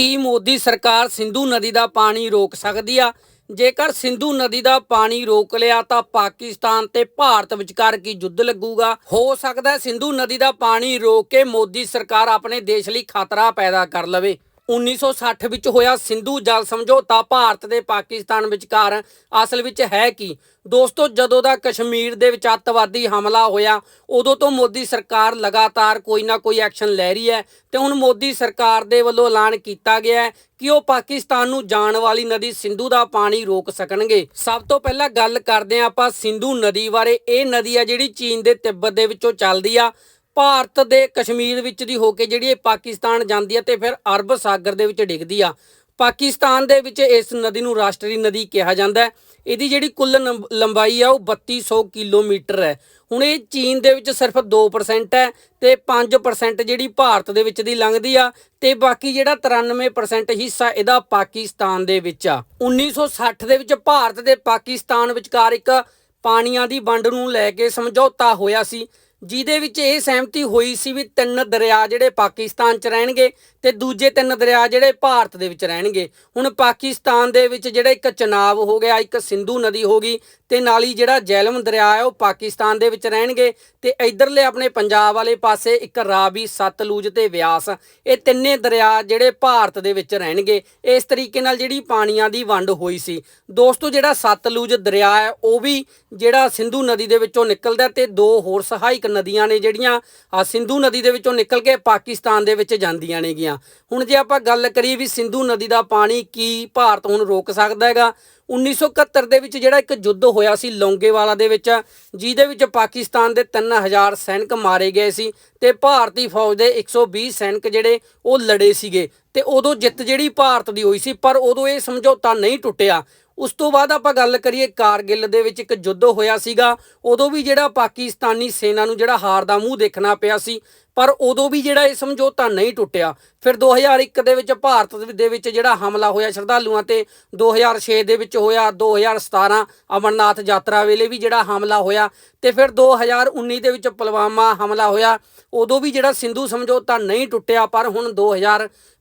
ਕੀ ਮੋਦੀ ਸਰਕਾਰ ਸਿੰਧੂ ਨਦੀ ਦਾ ਪਾਣੀ ਰੋਕ ਸਕਦੀ ਆ? ਜੇਕਰ ਸਿੰਧੂ ਨਦੀ ਦਾ ਪਾਣੀ ਰੋਕ ਲਿਆ, ਤਾਂ ਪਾਕਿਸਤਾਨ ਤੇ ਭਾਰਤ ਵਿਚਕਾਰ ਕੀ ਯੁੱਧ ਲੱਗੂਗਾ? ਹੋ ਸਕਦਾ ਸਿੰਧੂ ਨਦੀ ਦਾ ਪਾਣੀ ਰੋਕ ਕੇ ਮੋਦੀ ਸਰਕਾਰ ਆਪਣੇ ਦੇਸ਼ ਲਈ ਖਤਰਾ ਪੈਦਾ ਕਰ ਲਵੇ। 1960 ਵਿੱਚ ਹੋਇਆ ਸਿੰਧੂ ਜਲ ਸਮਝੌਤਾ ਭਾਰਤ ਤੇ ਪਾਕਿਸਤਾਨ ਵਿਚਕਾਰ ਅਸਲ ਵਿੱਚ ਹੈ ਕੀ? ਦੋਸਤੋ, ਜਦੋਂ ਦਾ ਕਸ਼ਮੀਰ ਦੇ ਵਿੱਚ ਅੱਤਵਾਦੀ ਹਮਲਾ ਹੋਇਆ, ਉਦੋਂ ਤੋਂ ਮੋਦੀ ਸਰਕਾਰ ਲਗਾਤਾਰ ਕੋਈ ਨਾ ਕੋਈ ਐਕਸ਼ਨ ਲੈ ਰਹੀ ਹੈ ਤੇ ਹੁਣ ਮੋਦੀ ਸਰਕਾਰ ਦੇ ਵੱਲੋਂ ਐਲਾਨ ਕੀਤਾ ਗਿਆ ਹੈ ਕਿ ਉਹ ਪਾਕਿਸਤਾਨ ਨੂੰ ਜਾਣ ਵਾਲੀ ਨਦੀ ਸਿੰਧੂ ਦਾ ਪਾਣੀ ਰੋਕ ਸਕਣਗੇ। ਸਭ ਤੋਂ ਪਹਿਲਾਂ ਗੱਲ ਕਰਦੇ ਹਾਂ ਆਪਾਂ ਸਿੰਧੂ ਨਦੀ ਬਾਰੇ। ਇਹ ਨਦੀ ਆ ਜਿਹੜੀ ਚੀਨ ਦੇ ਤਿੱਬਤ ਦੇ ਵਿੱਚੋਂ ਚੱਲਦੀ ਆ। ਭਾਰਤ ਦੇ ਕਸ਼ਮੀਰ ਵਿੱਚ ਦੀ ਹੋ ਕੇ ਜਿਹੜੀ ਇਹ ਪਾਕਿਸਤਾਨ ਜਾਂਦੀ ਹੈ ਤੇ ਫਿਰ ਅਰਬ ਸਾਗਰ ਦੇ ਵਿੱਚ ਡਿੱਗਦੀ ਆ। ਪਾਕਿਸਤਾਨ ਦੇ ਵਿੱਚ ਇਸ ਨਦੀ ਨੂੰ ਰਾਸ਼ਟਰੀ ਨਦੀ ਕਿਹਾ ਜਾਂਦਾ ਹੈ। ਇਹਦੀ ਜਿਹੜੀ ਕੁੱਲ ਨੰਬ- ਲੰਬਾਈ ਆ ਉਹ 3200 ਕਿਲੋਮੀਟਰ ਹੈ। ਹੁਣ ਇਹ ਚੀਨ ਦੇ ਵਿੱਚ ਸਿਰਫ 2% ਹੈ ਤੇ 5% ਜਿਹੜੀ ਭਾਰਤ ਦੇ ਵਿੱਚ ਦੀ ਲੰਘਦੀ ਆ ਤੇ ਬਾਕੀ ਜਿਹੜਾ 93% ਹਿੱਸਾ ਇਹਦਾ ਪਾਕਿਸਤਾਨ ਦੇ ਵਿੱਚ ਆ। 1960 ਦੇ ਵਿੱਚ ਭਾਰਤ ਦੇ ਪਾਕਿਸਤਾਨ ਵਿਚਕਾਰ ਇੱਕ ਪਾਣੀਆਂ ਦੀ ਵੰਡ ਨੂੰ ਲੈ ਕੇ ਸਮਝੌਤਾ ਹੋਇਆ ਸੀ। ਜਿਹਦੇ ਵਿੱਚ ਇਹ ਸਹਿਮਤੀ ਹੋਈ ਸੀ ਵੀ ਤਿੰਨ ਦਰਿਆ ਜਿਹੜੇ ਪਾਕਿਸਤਾਨ 'ਚ ਰਹਿਣਗੇ ਤੇ ਦੂਜੇ ਤਿੰਨ ਦਰਿਆ ਜਿਹੜੇ ਭਾਰਤ ਦੇ ਵਿੱਚ ਰਹਿਣਗੇ। ਹੁਣ ਪਾਕਿਸਤਾਨ ਦੇ ਵਿੱਚ ਜਿਹੜਾ ਇੱਕ ਚਨਾਬ ਹੋ ਗਿਆ, ਇੱਕ ਸਿੰਧੂ ਨਦੀ ਹੋ ਗਈ ਤੇ ਨਾਲ ਹੀ ਜਿਹੜਾ ਜੈਲਮ ਦਰਿਆ ਹੈ ਉਹ ਪਾਕਿਸਤਾਨ ਦੇ ਵਿੱਚ ਰਹਿਣਗੇ ਤੇ ਇਧਰਲੇ ਆਪਣੇ ਪੰਜਾਬ ਵਾਲੇ ਪਾਸੇ ਇੱਕ ਰਾਵੀ ਸਤਲੁਜ ਤੇ ਵਿਆਸ ਇਹ ਤਿੰਨੇ ਦਰਿਆ ਜਿਹੜੇ ਭਾਰਤ ਦੇ ਵਿੱਚ ਰਹਿਣਗੇ। ਇਸ ਤਰੀਕੇ ਨਾਲ ਜਿਹੜੀ ਪਾਣੀਆਂ ਦੀ ਵੰਡ ਹੋਈ ਸੀ। ਦੋਸਤੋ, ਜਿਹੜਾ ਸਤਲੁਜ ਦਰਿਆ ਹੈ, ਉਹ ਵੀ ਜਿਹੜਾ ਸਿੰਧੂ ਨਦੀ ਦੇ ਵਿੱਚੋਂ ਨਿਕਲਦਾ ਤੇ ਦੋ ਹੋਰ ਸਹਾਇਕ ਨਦੀਆਂ ਨੇ ਜਿਹੜੀਆਂ ਆ ਸਿੰਧੂ ਨਦੀ ਦੇ ਵਿੱਚੋਂ ਨਿਕਲ ਕੇ ਪਾਕਿਸਤਾਨ ਦੇ ਵਿੱਚ ਜਾਂਦੀਆਂ ਨੇਗੀਆਂ। ਹੁਣ ਜੇ ਆਪਾਂ ਗੱਲ ਕਰੀਏ ਵੀ ਸਿੰਧੂ ਨਦੀ ਦਾ ਪਾਣੀ ਕੀ ਭਾਰਤ ਹੁਣ ਰੋਕ ਸਕਦਾ ਹੈਗਾ 1971 ਦੇ ਵਿੱਚ ਜਿਹੜਾ ਇੱਕ ਯੁੱਧ ਹੋਇਆ ਸੀ ਲੌਂਗੇਵਾਲਾ ਦੇ ਵਿੱਚ, ਜਿਹਦੇ ਵਿੱਚ ਪਾਕਿਸਤਾਨ ਦੇ 3000 ਸੈਨਿਕ ਮਾਰੇ ਗਏ ਸੀ ਤੇ ਭਾਰਤੀ ਫੌਜ ਦੇ 120 ਸੈਨਿਕ ਜਿਹੜੇ ਉਹ ਲੜੇ ਸੀਗੇ। ਤੇ ਉਦੋਂ ਜਿੱਤ ਜਿਹੜੀ ਭਾਰਤ ਦੀ ਹੋਈ ਸੀ, ਪਰ ਉਦੋਂ ਇਹ ਸਮਝੌਤਾ ਨਹੀਂ ਟੁੱਟਿਆ। ਉਸ ਤੋਂ ਬਾਅਦ ਆਪਾਂ ਗੱਲ ਕਰੀਏ ਕਾਰਗਿਲ ਦੇ ਵਿੱਚ ਇੱਕ ਯੁੱਧ ਹੋਇਆ ਸੀਗਾ, ਉਦੋਂ ਵੀ ਜਿਹੜਾ ਪਾਕਿਸਤਾਨੀ ਸੈਨਾ ਨੂੰ ਜਿਹੜਾ ਹਾਰ ਦਾ ਮੂੰਹ ਦੇਖਣਾ ਪਿਆ ਸੀ, ਪਰ ਉਦੋਂ ਵੀ ਜਿਹੜਾ ਇਹ ਸਮਝੌਤਾ ਨਹੀਂ ਟੁੱਟਿਆ। ਫਿਰ 2001 ਦੇ ਵਿੱਚ ਭਾਰਤ ਦੇ ਵਿੱਚ ਜਿਹੜਾ ਹਮਲਾ ਹੋਇਆ ਸ਼ਰਧਾਲੂਆਂ ਤੇ 2006 ਦੇ ਵਿੱਚ ਹੋਇਆ 2017 ਅਮਰਨਾਥ ਯਾਤਰਾ ਵੇਲੇ ਵੀ ਜਿਹੜਾ ਹਮਲਾ ਹੋਇਆ ਤੇ ਫਿਰ 2019 ਦੇ ਵਿੱਚ ਪੁਲਵਾਮਾ ਹਮਲਾ ਹੋਇਆ, ਉਦੋਂ ਵੀ ਜਿਹੜਾ ਸਿੰਧੂ ਸਮਝੌਤਾ ਨਹੀਂ ਟੁੱਟਿਆ, ਪਰ ਹੁਣ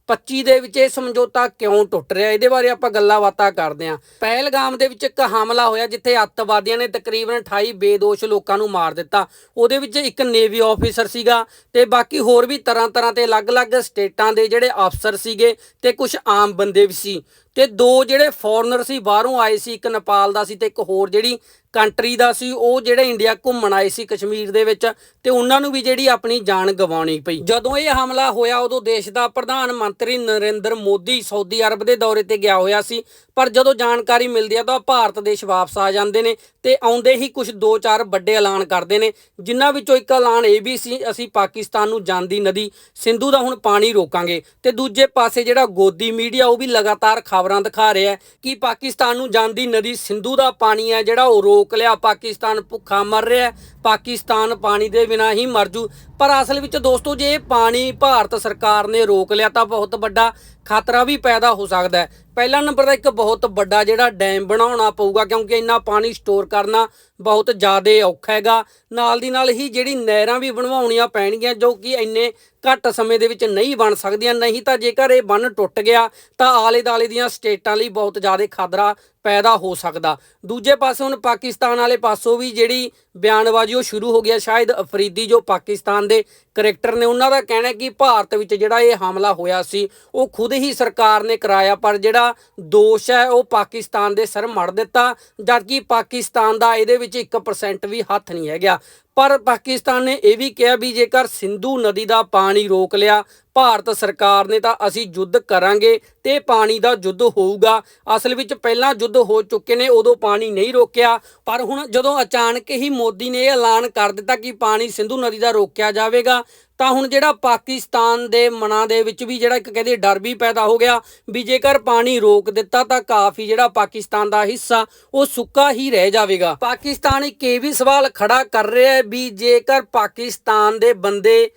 2025 ਦੇ ਵਿੱਚ ਇਹ ਸਮਝੌਤਾ ਕਿਉਂ ਟੁੱਟ ਰਿਹਾ? ਇਹਦੇ ਬਾਰੇ ਆਪਾਂ ਗੱਲਾਂ ਬਾਤਾਂ ਕਰਦੇ ਹਾਂ। ਪਹਿਲਗਾਮ ਦੇ ਵਿੱਚ ਇੱਕ ਹਮਲਾ ਹੋਇਆ ਜਿੱਥੇ ਅੱਤਵਾਦੀਆਂ ਨੇ ਤਕਰੀਬਨ 28 ਬੇਦੋਸ਼ ਲੋਕਾਂ ਨੂੰ ਮਾਰ ਦਿੱਤਾ। ਉਹਦੇ ਵਿੱਚ ਇੱਕ ਨੇਵੀ ਆਫੀਸਰ ਸੀਗਾ ਤੇ ਬਾਕੀ ਹੋਰ ਵੀ ਤਰ੍ਹਾਂ ਤਰ੍ਹਾਂ ਤੇ ਅਲੱਗ-ਅਲੱਗ ਸਟੇਟਾਂ ਦੇ ਜਿਹੜੇ ਅਫਸਰ ਸੀਗੇ ਤੇ ਕੁਝ ਆਮ ਬੰਦੇ ਵੀ ਸੀ। ਤੇ ਦੋ ਜਿਹੜੇ ਫੋਰਨਰ ਸੀ, ਬਾਹਰੋਂ ਆਏ ਸੀ, ਇੱਕ ਨੇਪਾਲ ਦਾ ਸੀ ਤੇ ਇੱਕ ਹੋਰ ਜਿਹੜੀ ਕੰਟਰੀ ਦਾ ਸੀ, ਉਹ ਜਿਹੜੇ ਇੰਡੀਆ ਘੁੰਮਣ ਆਏ ਸੀ ਕਸ਼ਮੀਰ ਦੇ ਵਿੱਚ ਤੇ ਉਹਨਾਂ ਨੂੰ ਵੀ ਜਿਹੜੀ ਆਪਣੀ ਜਾਨ ਗਵਾਉਣੀ ਪਈ। ਜਦੋਂ ਇਹ ਹਮਲਾ ਹੋਇਆ, ਉਦੋਂ ਦੇਸ਼ ਦਾ ਪ੍ਰਧਾਨ ਮੰਤਰੀ ਨਰਿੰਦਰ ਮੋਦੀ ਸਾਊਦੀ ਅਰਬ ਦੇ ਦੌਰੇ ਤੇ ਗਿਆ ਹੋਇਆ ਸੀ। ਪਰ ਜਦੋਂ ਜਾਣਕਾਰੀ ਮਿਲਦੀ ਹੈ, ਤਾਂ ਭਾਰਤ ਦੇਸ਼ ਵਾਪਸ ਆ ਜਾਂਦੇ ਨੇ ਤੇ ਆਉਂਦੇ ਹੀ ਕੁਝ ਦੋ ਚਾਰ ਵੱਡੇ ਐਲਾਨ ਕਰਦੇ ਨੇ, ਜਿਨ੍ਹਾਂ ਵਿੱਚੋਂ ਇੱਕ ਐਲਾਨ ਇਹ ਵੀ ਸੀ, ਅਸੀਂ ਪਾਕਿਸਤਾਨ ਨੂੰ ਜਾਂਦੀ ਨਦੀ, ਸਿੰਧੂ ਦਾ ਹੁਣ ਪਾਣੀ ਰੋਕਾਂਗੇ। ਤੇ ਦੂਜੇ ਪਾਸੇ ਜਿਹੜਾ ਗੋਦੀ ਮੀਡੀਆ, ਉਹ ਵੀ ਲਗਾਤਾਰ ਖਬਰਾਂ ਦਿਖਾ ਰਿਹਾ ਕਿ ਪਾਕਿਸਤਾਨ ਨੂੰ ਜਾਂਦੀ ਨਦੀ, ਸਿੰਧੂ ਦਾ ਪਾਣੀ ਹੈ ਜਿਹੜਾ ਉਹ ਰੋਕ ਲਿਆ, ਪਾਕਿਸਤਾਨ ਭੁੱਖਾ ਮਰ ਰਿਹਾ ਪਾਕਿਸਤਾਨ ਪਾਣੀ ਦੇ ਬਿਨਾਂ ਹੀ ਮਰ ਜੂ। ਪਰ ਅਸਲ ਵਿੱਚ ਦੋਸਤੋ, ਜੇ ਪਾਣੀ ਭਾਰਤ ਸਰਕਾਰ ਨੇ ਰੋਕ ਲਿਆ ਤਾਂ ਬਹੁਤ ਵੱਡਾ ਖਤਰਾ ਵੀ ਪੈਦਾ ਹੋ ਸਕਦਾ ਹੈ। ਪਹਿਲਾ ਨੰਬਰ ਦਾ ਇੱਕ ਬਹੁਤ ਵੱਡਾ ਜਿਹੜਾ ਡੈਮ ਬਣਾਉਣਾ ਪਊਗਾ, ਕਿਉਂਕਿ ਇੰਨਾ ਪਾਣੀ ਸਟੋਰ ਕਰਨਾ ਬਹੁਤ ਜ਼ਿਆਦਾ ਔਖਾ ਹੈਗਾ। ਨਾਲ ਦੀ ਨਾਲ ਹੀ ਜਿਹੜੀ ਨਹਿਰਾਂ ਵੀ ਬਣਵਾਉਣੀਆਂ ਪੈਣਗੀਆਂ, ਜੋ ਕਿ ਇੰਨੇ ਘੱਟ ਸਮੇਂ ਦੇ ਵਿੱਚ ਨਹੀਂ ਬਣ ਸਕਦੀਆਂ, ਨਹੀਂ ਤਾਂ ਜੇਕਰ ਇਹ ਬੰਨ ਟੁੱਟ ਗਿਆ, ਤਾਂ ਆਲੇ ਦਾਲੇ ਦੀਆਂ ਸਟੇਟਾਂ ਲਈ ਬਹੁਤ ਜ਼ਿਆਦਾ ਖਤਰਾ ਪੈਦਾ ਹੋ ਸਕਦਾ। ਦੂਜੇ ਪਾਸੇ ਹੁਣ ਪਾਕਿਸਤਾਨ ਵਾਲੇ ਪਾਸੋਂ ਵੀ ਜਿਹੜੀ ਬਿਆਨਬਾਜ਼ੀ ਉਹ ਸ਼ੁਰੂ ਹੋ ਗਿਆ ਸ਼ਾਇਦ ਅਫਰੀਦੀ, ਜੋ ਪਾਕਿਸਤਾਨ ਦੇ ਕਰੈਕਟਰ ਨੇ, ਉਹਨਾਂ ਦਾ ਕਹਿਣਾ ਕਿ ਭਾਰਤ ਵਿੱਚ ਜਿਹੜਾ ਇਹ ਹਮਲਾ ਹੋਇਆ ਸੀ, ਉਹ ਖੁਦ ਹੀ ਸਰਕਾਰ ਨੇ ਕਰਾਇਆ, ਪਰ ਜਿਹੜਾ ਦੋਸ਼ ਹੈ, ਉਹ ਪਾਕਿਸਤਾਨ ਦੇ ਸਿਰ ਮੜ ਦਿੱਤਾ, ਜਦਕਿ ਪਾਕਿਸਤਾਨ ਦਾ ਇਹਦੇ ਵਿੱਚ 1% ਵੀ ਹੱਥ ਨਹੀਂ ਹੈਗਾ। ਪਰ ਪਾਕਿਸਤਾਨ ਨੇ ਇਹ ਵੀ ਕਿਹਾ ਵੀ ਜੇਕਰ ਸਿੰਧੂ ਨਦੀ ਦਾ ਪਾਣੀ ਰੋਕ ਲਿਆ, ਭਾਰਤ ਸਰਕਾਰ ਨੇ ਤਾਂ ਅਸੀਂ ਯੁੱਧ ਕਰਾਂਗੇ ਤੇ ਪਾਣੀ ਦਾ ਯੁੱਧ ਹੋਊਗਾ। ਅਸਲ ਵਿੱਚ ਪਹਿਲਾਂ ਯੁੱਧ ਹੋ ਚੁੱਕੇ ਨੇ, ਉਦੋਂ ਪਾਣੀ ਨਹੀਂ ਰੋਕਿਆ। ਪਰ ਹੁਣ ਜਦੋਂ ਅਚਾਨਕ ਹੀ ਮੋਦੀ ਨੇ ਇਹ ਐਲਾਨ ਕਰ ਦਿੱਤਾ ਕਿ ਪਾਣੀ ਸਿੰਧੂ ਨਦੀ ਦਾ ਰੋਕਿਆ ਜਾਵੇਗਾ, ਤਾਂ ਹੁਣ ਜਿਹੜਾ ਪਾਕਿਸਤਾਨ ਦੇ ਮਨਾਂ ਦੇ ਵਿੱਚ ਵੀ ਜਿਹੜਾ ਇੱਕ ਕਹਿੰਦੇ ਡਰ ਵੀ ਪੈਦਾ ਹੋ ਗਿਆ ਵੀ ਜੇਕਰ ਪਾਣੀ ਰੋਕ ਦਿੱਤਾ ਤਾਂ ਕਾਫੀ ਜਿਹੜਾ ਪਾਕਿਸਤਾਨ ਦਾ ਹਿੱਸਾ ਉਹ ਸੁੱਕਾ ਹੀ ਰਹਿ ਜਾਵੇਗਾ। ਪਾਕਿਸਤਾਨ ਇੱਕ ਇਹ ਵੀ ਸਵਾਲ ਖੜਾ ਕਰ ਰਿਹਾ ਹੈ ਵੀ ਜੇਕਰ ਪਾਕਿਸਤਾਨ ਦੇ ਬੰਦੇ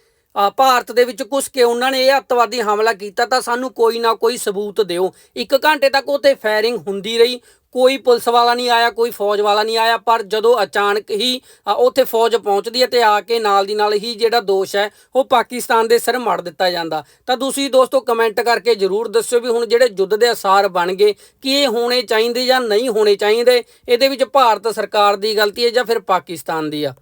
ਭਾਰਤ ਦੇ ਵਿੱਚ ਘੁਸ ਕੇ ਉਹਨਾਂ ਨੇ ਇਹ ਅੱਤਵਾਦੀ ਹਮਲਾ ਕੀਤਾ ਤਾਂ ਸਾਨੂੰ ਕੋਈ ਨਾ ਕੋਈ ਸਬੂਤ ਦਿਓ। ਇੱਕ ਘੰਟੇ ਤੱਕ ਉੱਥੇ ਫਾਇਰਿੰਗ ਹੁੰਦੀ ਰਹੀ। ਕੋਈ ਪੁਲਿਸ ਵਾਲਾ ਨਹੀਂ ਆਇਆ, ਕੋਈ ਫੌਜ ਵਾਲਾ ਨਹੀਂ ਆਇਆ, ਪਰ ਜਦੋਂ ਅਚਾਨਕ ਹੀ ਉੱਥੇ ਫੌਜ ਪਹੁੰਚਦੀ ਹੈ ਤੇ ਆ ਕੇ ਨਾਲ ਦੀ ਨਾਲ ਹੀ ਜਿਹੜਾ ਦੋਸ਼ ਹੈ, ਉਹ ਪਾਕਿਸਤਾਨ ਦੇ ਸਿਰ ਮੜ ਦਿੱਤਾ ਜਾਂਦਾ। ਤਾਂ ਤੁਸੀਂ ਦੋਸਤੋ ਕਮੈਂਟ ਕਰਕੇ ਜਰੂਰ ਦੱਸਿਓ ਵੀ ਹੁਣ ਜਿਹੜੇ ਯੁੱਧ ਦੇ ਅਸਾਰ ਬਣ ਗਏ, ਕਿ ਇਹ ਹੋਣੇ ਚਾਹੀਦੇ ਜਾਂ ਨਹੀਂ ਹੋਣੇ ਚਾਹੀਦੇ? ਇਹਦੇ ਵਿੱਚ ਭਾਰਤ ਸਰਕਾਰ ਦੀ ਗਲਤੀ ਹੈ ਜਾਂ ਫਿਰ ਪਾਕਿਸਤਾਨ ਦੀ ਆ?